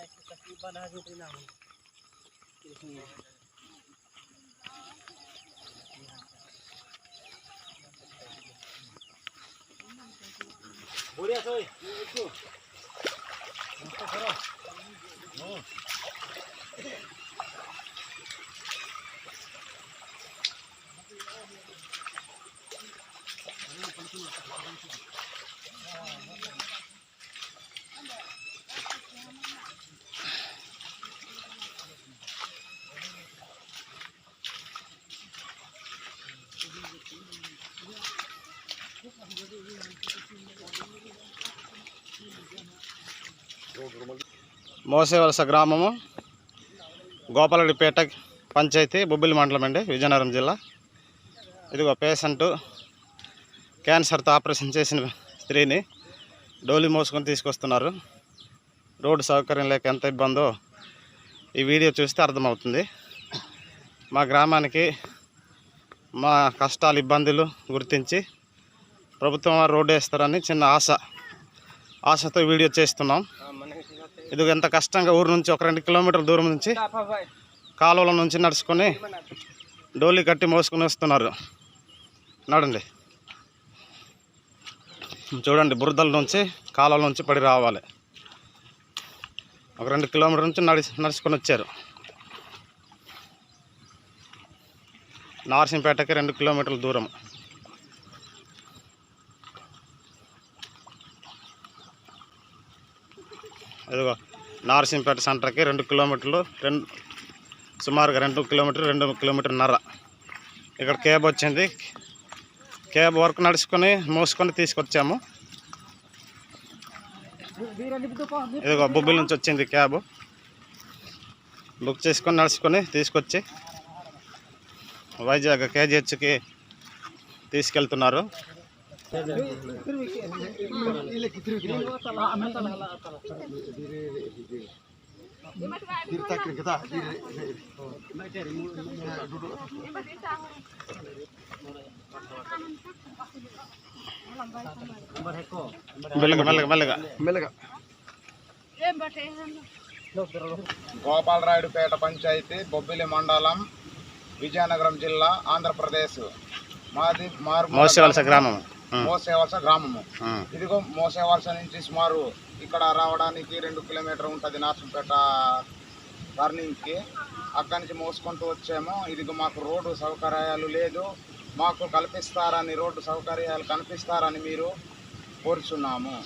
Iba na yung pinamon. Buri asoy, itu. Musta karo. Oh. Ano, pansin mo. Pansin mo. మోసేవలస గ్రామము గోపాలడిపేట పంచాయతీ బొబ్బిలి మండలం అండి విజయనగరం జిల్లా. ఇదిగో పేషెంట్ క్యాన్సర్తో ఆపరేషన్ చేసిన స్త్రీని డోలి మోసుకొని తీసుకొస్తున్నారు. రోడ్డు సౌకర్యం లేక ఎంత ఇబ్బందో ఈ వీడియో చూస్తే అర్థమవుతుంది. మా గ్రామానికి మా కష్టాలు ఇబ్బందులు గుర్తించి ప్రభుత్వం రోడ్డు వేస్తారని చిన్న ఆశ ఆశతో వీడియో చేస్తున్నాం. ఇది ఎంత కష్టంగా ఊరు నుంచి ఒక రెండు కిలోమీటర్ల దూరం నుంచి కాలువల నుంచి నడుచుకొని డోలీ కట్టి మోసుకొని వస్తున్నారు. నడండి. చూడండి బురదల నుంచి కాలువల నుంచి పడి రావాలి. ఒక రెండు కిలోమీటర్ల నుంచి నడి నడుచుకొని వచ్చారు. నార్సింపేటకి రెండు కిలోమీటర్ల దూరం. ఇదిగో నార్సింపేట సెంటర్కి రెండు కిలోమీటర్లు రెండు సుమారుగా రెండు కిలోమీటర్లు రెండు కిలోమీటర్న్నర ఇక్కడ క్యాబ్ వచ్చింది. క్యాబ్ వర్క్ నడుచుకొని మోసుకొని తీసుకొచ్చాము. ఇదిగో బొబ్బిల నుంచి వచ్చింది క్యాబ్. బుక్ చేసుకొని నడుచుకొని తీసుకొచ్చి వైజాగ్ కేజీహెచ్కి తీసుకెళ్తున్నారు. మెల్లగా మెల్లగా మెల్లగా. మెల్లగా. గోపాలరాయుడుపేట పంచాయతీ బొబ్బిలి మండలం విజయనగరం జిల్లా ఆంధ్రప్రదేశ్. మాది మారు మోసేవలస గ్రామం. మోసేవలస గ్రామము. ఇదిగో మోసేవలస నుంచి సుమారు ఇక్కడ రావడానికి రెండు కిలోమీటర్ ఉంటుంది నార్సంపేట టర్నింగ్కి అక్కడి నుంచి మోసుకుంటూ వచ్చాము. ఇదిగో మాకు రోడ్డు సౌకర్యాలు లేదు. మాకు కల్పిస్తారని రోడ్డు సౌకర్యాలు కల్పిస్తారని మీరు కోరుచున్నాము.